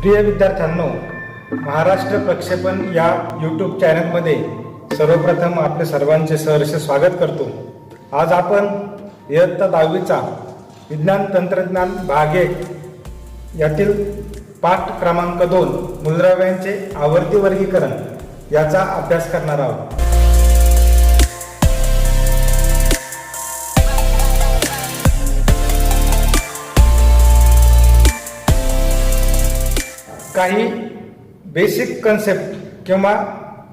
प्रिय विद्यार्थ्यांनो महाराष्ट्र प्रक्षेपण या यूट्यूब चॅनलमध्ये सर्वप्रथम आपले सर्वांचे सहर्ष स्वागत करतो. आज आपण इयत्ता दहावीचा विज्ञान तंत्रज्ञान भाग एक यातील पाठ क्रमांक दोन मूलद्रव्यांचे आवर्ती वर्गीकरण याचा अभ्यास करणार आहोत. काही बेसिक कन्सेप्ट किंवा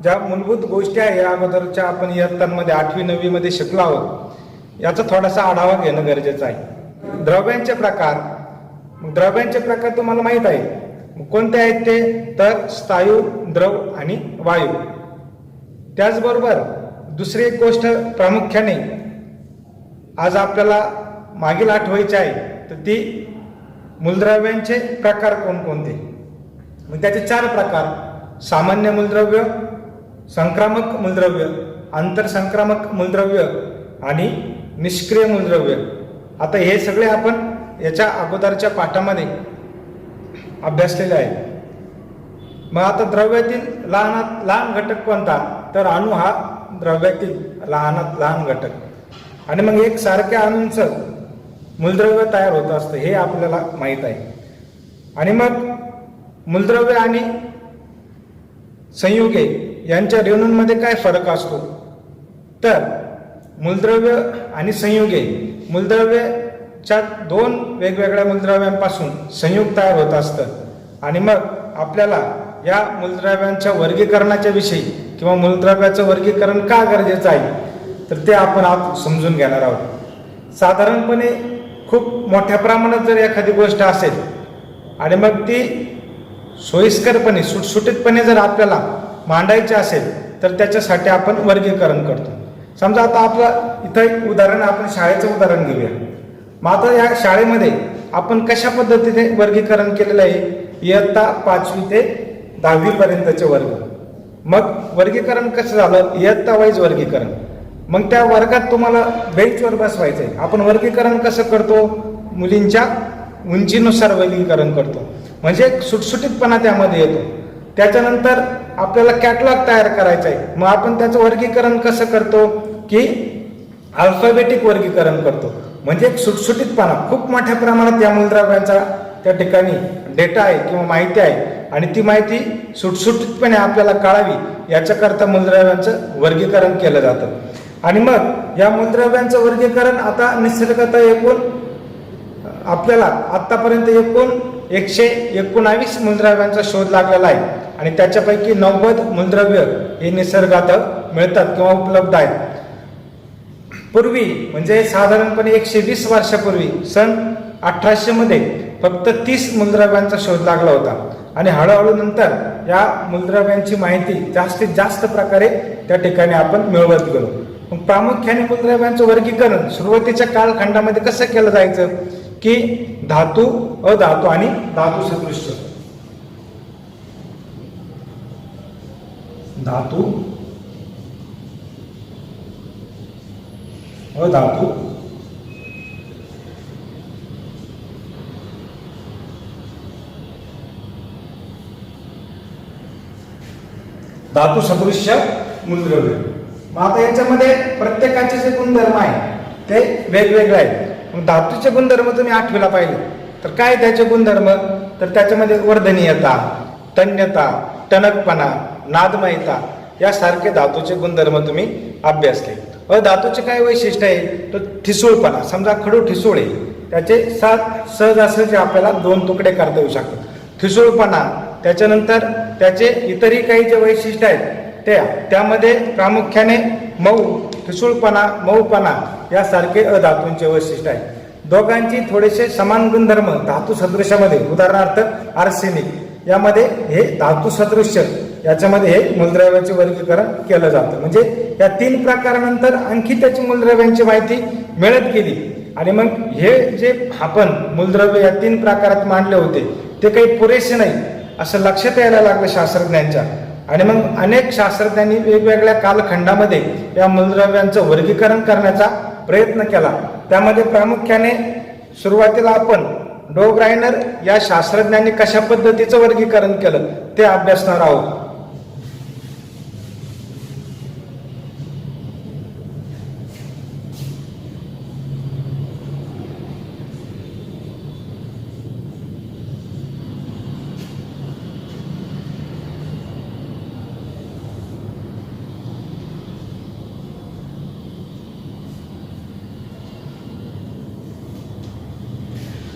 ज्या मूलभूत गोष्टी आहे या अगोदरच्या आपण इयत्तांमध्ये आठवी नववीमध्ये शिकलो आहोत याचा थोडासा आढावा घेणं गरजेचं आहे. द्रव्यांचे प्रकार द्रव्यांचे प्रकार तुम्हाला माहीत आहे. कोणते आहेत ते? तर स्थायू द्रव आणि वायू. त्याचबरोबर दुसरी एक गोष्ट प्रामुख्याने आज आपल्याला मागील आठवायची आहे तर ती मूलद्रव्यांचे प्रकार कोणकोणते? मग त्याचे चार प्रकार. सामान्य मूलद्रव्य संक्रामक मूलद्रव्य आंतरसंक्रामक मूलद्रव्य आणि निष्क्रिय मूलद्रव्य. आता हे सगळे आपण याच्या अगोदरच्या पाठामध्ये अभ्यासलेले आहे. मग आता द्रव्यातील लहानात लहान घटक कोणता? तर अणु हा द्रव्यातील लहानात लहान घटक. आणि मग एक सारख्या अणूंचं मूलद्रव्य तयार होत असतं हे आपल्याला माहीत आहे. आणि मग मूलद्रव्य आणि संयुगे यांच्या रेणूंमध्ये काय फरक असतो? तर मूलद्रव्य आणि संयुगे मूलद्रव्यच्या दोन वेगवेगळ्या मूलद्रव्यांपासून संयुग तयार होत असतं. आणि मग आपल्याला या मूलद्रव्यांच्या वर्गीकरणाच्या विषयी किंवा मूलद्रव्याचं वर्गीकरण का गरजेचं आहे तर ते आपण आज समजून घेणार आहोत. साधारणपणे खूप मोठ्या प्रमाणात जर एखादी गोष्ट असेल आणि मग ती सोयीस्करपणे सुटसुटीतपणे जर आपल्याला मांडायचे असेल तर त्याच्यासाठी आपण वर्गीकरण करतो. समजा आता आपलं इथं एक उदाहरण आपण शाळेचं उदाहरण घेऊया. मग आता या शाळेमध्ये आपण कशा पद्धतीने वर्गीकरण केलेलं आहे? इयत्ता पाचवी ते दहावीपर्यंतचे वर्ग. मग वर्गीकरण कसं झालं? इयत्ता वाईज वर्गीकरण. मग त्या वर्गात तुम्हाला बेंचवर बसवायचं आहे आपण वर्गीकरण कसं करतो? मुलींच्या उंचीनुसार वर्गीकरण करतो. म्हणजे एक सुटसुटीतपणा त्यामध्ये येतो. त्याच्यानंतर आपल्याला कॅटलॉग तयार करायचा आहे. मग आपण त्याचं वर्गीकरण कसं करतो? की अल्फाबेटिक वर्गीकरण करतो. म्हणजे एक सुटसुटीतपणा. खूप मोठ्या प्रमाणात या मूलद्रव्यांचा त्या ठिकाणी डेटा आहे किंवा माहिती आहे. आणि ती माहिती सुटसुटीतपणे आपल्याला कळावी याच्याकरता मूलद्रव्यांचं वर्गीकरण केलं जातं. आणि मग या मूलद्रव्यांचं वर्गीकरण आता निसर्गता एकूण आपल्याला आतापर्यंत एकूण एकशे एकोणावीस मूलद्रव्यांचा शोध लागलेला आहे. आणि त्याच्यापैकी नव्वद मूलद्रव्य हे निसर्गात मिळतात किंवा उपलब्ध आहेत. पूर्वी म्हणजे साधारणपणे एकशे वीस वर्षापूर्वी सन अठराशे मध्ये फक्त तीस मूलद्रव्यांचा शोध लागला होता. आणि हळूहळू नंतर या मूलद्रव्यांची माहिती जास्तीत जास्त प्रकारे त्या ठिकाणी आपण मिळवत गेलो. मग प्रामुख्याने मूलद्रव्यांचं वर्गीकरण सुरुवातीच्या कालखंडामध्ये कसं केलं जायचं? की धातू अधातू आणि धातू सदृश्य. धातू अधातू धातू सदृश्य मूलद्रव्य मग आता याच्यामध्ये प्रत्येकाचे जे गुणधर्म आहे ते वेगवेगळे आहेत. मग धातूचे गुणधर्म तुम्ही आठवीला पाहिले. तर काय त्याचे गुणधर्म? तर त्याच्यामध्ये वर्धनीयता तन्यता टणकपणा नादमयता यासारखे धातूचे गुणधर्म तुम्ही अभ्यासले. अ धातूचे काय वैशिष्ट्य आहे? तर ठिसूळपणा. समजा खडू ठिसूळ आहे. त्याचे सात सहज असं आपल्याला दोन तुकडे करता येऊ शकतात. ठिसूळपणा त्याच्यानंतर त्याचे इतरही काही जे वैशिष्ट्य आहेत त्या त्यामध्ये प्रामुख्याने मऊ ठिसूळपणा मऊपणा यासारखे अधातूंचे वैशिष्ट्य आहे. दोघांची थोडेसे समान गुणधर्म धातू सदृशामध्ये उदाहरणार्थ आर्सेनिक यामध्ये हे धातू सदृश्य याच्यामध्ये हे मूलद्रव्याचे वर्गीकरण केलं जातं. म्हणजे या तीन प्रकारानंतर आणखी त्याची मूलद्रव्यांची माहिती मिळत गेली. आणि मग हे जे आपण मूलद्रव्य या तीन प्रकारात मांडले होते ते काही पुरेसे नाही असं लक्षात यायला लागलं शास्त्रज्ञांच्या. आणि मग अनेक शास्त्रज्ञांनी वेगवेगळ्या कालखंडामध्ये या मूलद्रव्यांचं वर्गीकरण करण्याचा प्रयत्न केला. त्यामध्ये प्रामुख्याने सुरुवातीला आपण डोग्रायनर या शास्त्रज्ञांनी कशा पद्धतीचं वर्गीकरण केलं ते अभ्यासणार आहोत.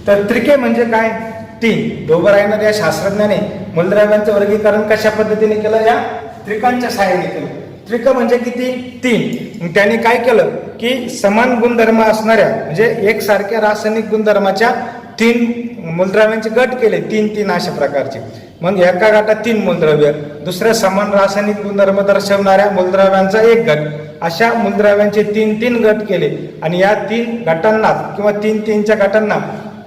तर त्रिके म्हणजे काय? तीन. डोबरायनर या शास्त्रज्ञाने? मूलद्रव्यांचं वर्गीकरण कशा पद्धतीने केलं? या त्रिकांच्या सहाय्याने केलं. त्रिक म्हणजे किती? तीन. त्यांनी त्याने काय केलं? की समान गुणधर्म असणाऱ्या म्हणजे एकसारख्या रासायनिक गुणधर्माच्या तीन मूलद्रव्यांचे गट केले. तीन तीन अशा प्रकारचे. मग एका गटात तीन मूलद्रव्य दुसऱ्या समान रासायनिक गुणधर्म दर्शवणाऱ्या मूलद्रव्यांचा एक गट. अशा मूलद्रव्यांचे तीन तीन गट केले. आणि या तीन गटांना किंवा तीन तीनच्या गटांना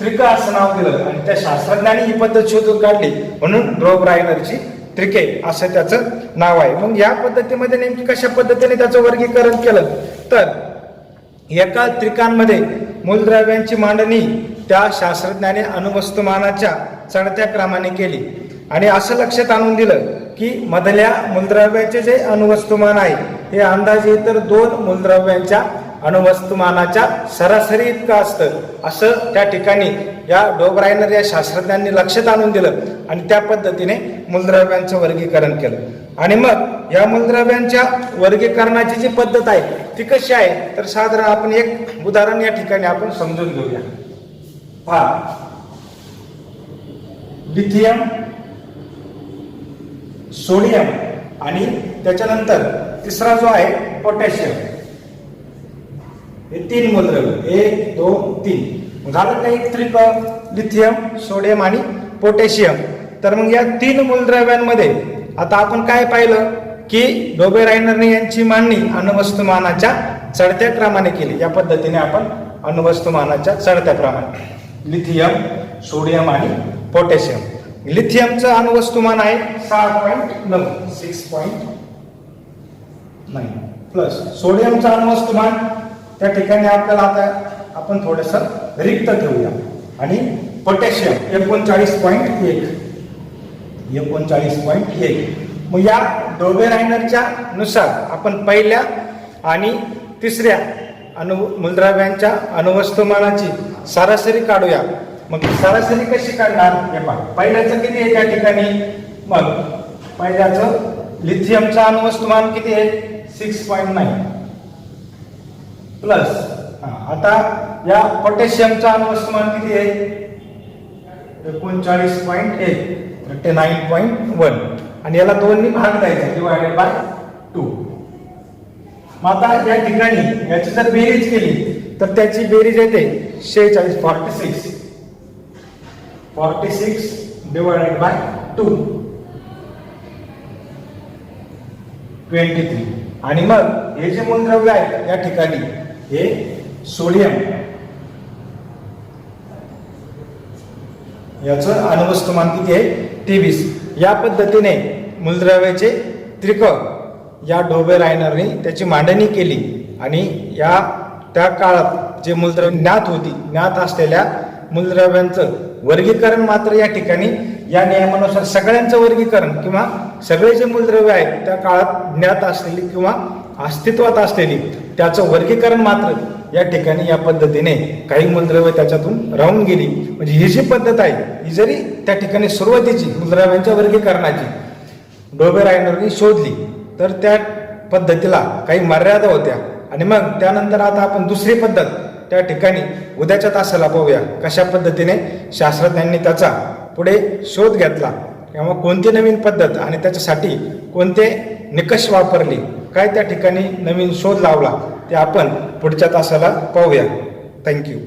त्रिक असं नाव दिलं आणि त्या शास्त्रज्ञांनी ही पद्धत शोधून काढली. म्हणून ड्रोब रायनरची त्रिके असं त्याचं नाव आहे. मग या पद्धतीमध्ये नेमकी कशा पद्धतीने त्याचं वर्गीकरण केलं? तर एका त्रिकांमध्ये मूलद्रव्यांची मांडणी त्या शास्त्रज्ञाने अणुवस्तुमानाच्या चढत्या क्रमाने केली. आणि असं लक्षात आणून दिलं की मधल्या मूलद्रव्याचे जे अणुवस्तुमान आहे हे अंदाजे इतर दोन मूलद्रव्यांच्या अणुवस्तुमानाच्या सरासरी इतकं असतं. असं त्या ठिकाणी या डोबरायनर या शास्त्रज्ञांनी लक्षात आणून दिलं आणि त्या पद्धतीने मूलद्रव्यांचं वर्गीकरण केलं. आणि मग या मूलद्रव्यांच्या वर्गीकरणाची जी पद्धत आहे ती कशी आहे? तर साधारण आपण एक उदाहरण या ठिकाणी आपण समजून घेऊया. पहा. लिथियम सोडियम आणि त्याच्यानंतर तिसरा जो आहे पोटॅशियम. हे तीन मूलद्रव्य एक दोन तीन. झालं नाही त्रिक लिथियम सोडियम आणि पोटॅशियम तर मग या तीन मूलद्रव्यांमध्ये आता आपण काय पाहिलं? की डोबे रायनरने यांची मांडणी अणुवस्तुमानाच्या चढत्या क्रमाने केली. या पद्धतीने आपण अणुवस्तुमानाच्या चढत्या क्रमाने लिथियम सोडियम आणि पोटॅशियम लिथियमचं अणुवस्तुमान आहे सहा पॉईंट नऊ सिक्स पॉईंट नाईन प्लस सोडियमचं अणुवस्तुमान त्या ठिकाणी आपल्याला आता आपण थोडस रिक्त ठेवूया. आणि पोटॅशियम एकोणचाळीस पॉईंट एक. एकोणचाळीस पॉईंट एक. मग या डोबे रायनरच्या नुसार आपण पहिल्या आणि तिसऱ्या अनु मूलद्रव्यांच्या अणुवस्तुमानाची सरासरी काढूया. मग सरासरी कशी काढणार? हे पहा. पहिल्याचं किती आहे त्या ठिकाणी? मग पहिल्याचं लिथियमचं अणुवस्तुमान किती आहे? सिक्स पॉईंट नाईन प्लस आता या पोटॅशियमचं अणुवस्तुमान किती आहे? एकोणचाळीस पॉईंट एक. थर्टी नाईन पॉईंट वन आणि याला दोन्ही भाग द्यायचे डिवायडेड बाय टू मग आता या ठिकाणी याची जर बेरीज केली तर त्याची बेरीज येते शेहेचाळीस forty six forty six divided by two twenty three आणि मग हे जे मूलद्रव्य आहे या ठिकाणी हे सोडियम. याचं अणुवस्तुमान किती आहे तेवीस या पद्धतीने मूलद्रव्याचे त्रिक या डोबे रायनरने त्याची मांडणी केली आणि या त्या काळात जे मूलद्रव्य ज्ञात होती ज्ञात असलेल्या मूलद्रव्यांचं वर्गीकरण मात्र या ठिकाणी या नियमानुसार सगळ्यांचं वर्गीकरण किंवा सगळे जे मूलद्रव्य आहेत त्या काळात ज्ञात असलेली किंवा अस्तित्वात असलेली त्याचं वर्गीकरण मात्र या ठिकाणी या पद्धतीने काही मूलद्रव्य त्याच्यातून राहून गेली. म्हणजे ही जी पद्धत आहे ही जरी त्या ठिकाणी सुरुवातीची मूलद्रव्यांच्या वर्गीकरणाची डोबे रायनरनी शोधली तर त्या पद्धतीला काही मर्यादा होत्या. आणि मग त्यानंतर आता आपण दुसरी पद्धत त्या ठिकाणी उद्याच्या तासाला पाहूया कशा पद्धतीने शास्त्रज्ञांनी त्याचा पुढे शोध घेतला. किंवा कोणती नवीन पद्धत आणि त्याच्यासाठी कोणते निकष वापरले काय त्या ठिकाणी नवीन शोध लावला ते आपण पुढच्या तासाला पाहूया. थँक्यू